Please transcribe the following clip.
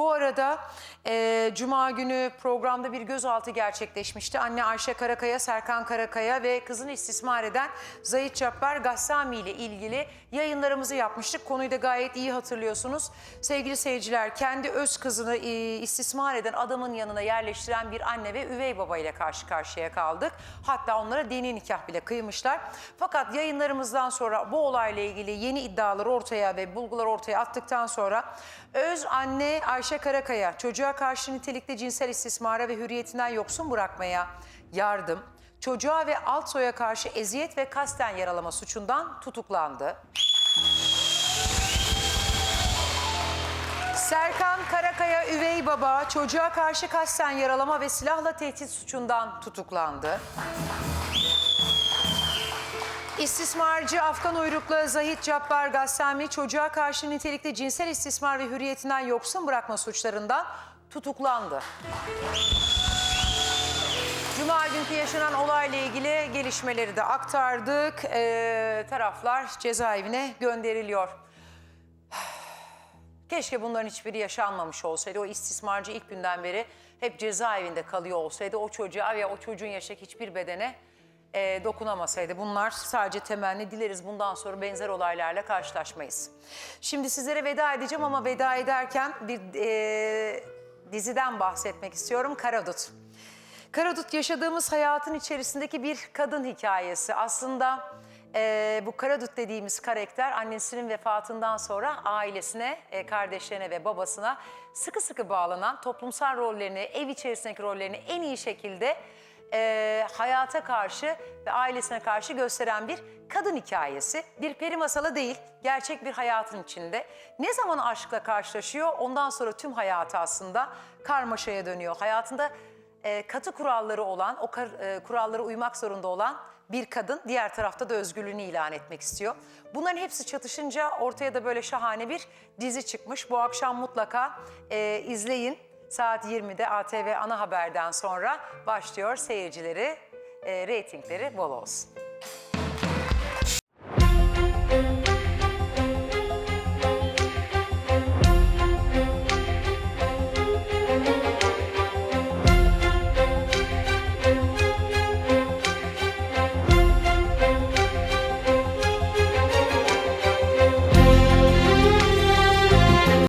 Bu arada e, Cuma günü programda bir gözaltı gerçekleşmişti. Anne Ayşe Karakaya, Serkan Karakaya ve kızını istismar eden Zahit Cabbar Gassami ile ilgili yayınlarımızı yapmıştık. Konuyu da gayet iyi hatırlıyorsunuz. Sevgili seyirciler, kendi öz kızını e, istismar eden adamın yanına yerleştiren bir anne ve üvey baba ile karşı karşıya kaldık. Hatta onlara dini nikah bile kıymışlar. Fakat yayınlarımızdan sonra bu olayla ilgili yeni iddialar ortaya ve bulgular ortaya attıktan sonra öz anne Ayşe Karakaya çocuğa karşı nitelikli cinsel istismara ve hürriyetinden yoksun bırakmaya yardım, çocuğa ve alt soya karşı eziyet ve kasten yaralama suçundan tutuklandı. Serkan Karakaya üvey baba çocuğa karşı kasten yaralama ve silahla tehdit suçundan tutuklandı. İstismarcı Afgan uyruklu Zahit Cabbar Gassami çocuğa karşı nitelikli cinsel istismar ve hürriyetinden yoksun bırakma suçlarından tutuklandı. Cuma günkü yaşanan olayla ilgili gelişmeleri de aktardık. Ee, taraflar cezaevine gönderiliyor. Keşke bunların hiçbiri yaşanmamış olsaydı. O istismarcı ilk günden beri hep cezaevinde kalıyor olsaydı. O çocuğa veya o çocuğun yaşak hiçbir bedene e, dokunamasaydı. Bunlar sadece temenni dileriz. Bundan sonra benzer olaylarla karşılaşmayız. Şimdi sizlere veda edeceğim ama veda ederken bir e, diziden bahsetmek istiyorum. Karadut. Karadut yaşadığımız hayatın içerisindeki bir kadın hikayesi. Aslında e, bu Karadut dediğimiz karakter annesinin vefatından sonra ailesine, e, kardeşlerine ve babasına sıkı sıkı bağlanan toplumsal rollerini, ev içerisindeki rollerini en iyi şekilde e, hayata karşı ve ailesine karşı gösteren bir kadın hikayesi. Bir peri masalı değil, gerçek bir hayatın içinde. Ne zaman aşkla karşılaşıyor ondan sonra tüm hayatı aslında karmaşaya dönüyor. Hayatında e, katı kuralları olan, o kar- e, kurallara uymak zorunda olan bir kadın diğer tarafta da özgürlüğünü ilan etmek istiyor. Bunların hepsi çatışınca ortaya da böyle şahane bir dizi çıkmış. Bu akşam mutlaka e, izleyin. Saat 20'de ATV ana haberden sonra başlıyor seyircileri, e, reytingleri bol olsun.